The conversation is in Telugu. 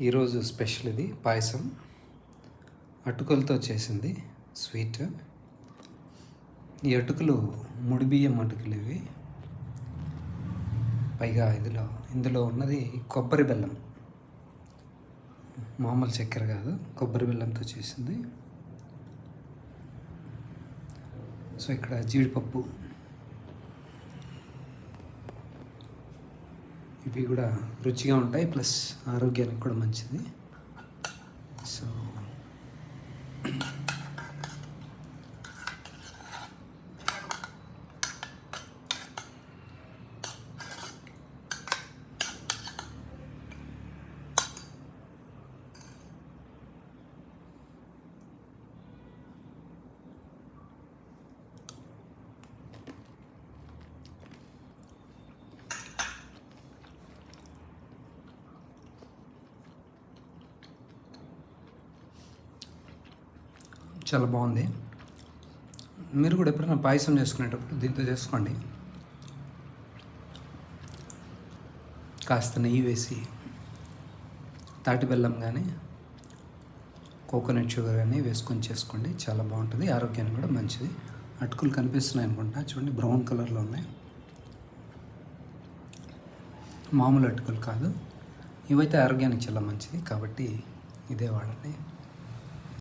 ఈరోజు స్పెషల్ ఇది పాయసం. అటుకులతో చేసింది స్వీట్. ఈ అటుకులు ముడి బియ్యం అటుకులు ఇవి. పైగా ఇందులో ఇందులో ఉన్నది కొబ్బరి బెల్లం. మామూలు చక్కెర కాదు కొబ్బరి బెల్లంతో చేసింది. సో ఇక్కడ జీడిపప్పు ఇవి కూడా రుచిగా ఉంటాయి ప్లస్ ఆరోగ్యానికి కూడా మంచిది సో చాలా బాగుంది. మీరు కూడా ఎప్పుడైనా పాయసం చేసుకునేటప్పుడు దీంతో చేసుకోండి. కాస్త నెయ్యి వేసి తాటి బెల్లం కానీ కోకోనట్ షుగర్ కానీ వేసుకొని చేసుకోండి. చాలా బాగుంటుంది. ఆరోగ్యానికి కూడా మంచిది. అటుకులు కనిపిస్తున్నాయి అనుకుంటా. చూడండి బ్రౌన్ కలర్లో ఉన్నాయి. మామూలు అటుకులు కాదు. ఇవైతే ఆరోగ్యానికి చాలా మంచిది కాబట్టి ఇదే వాడండి.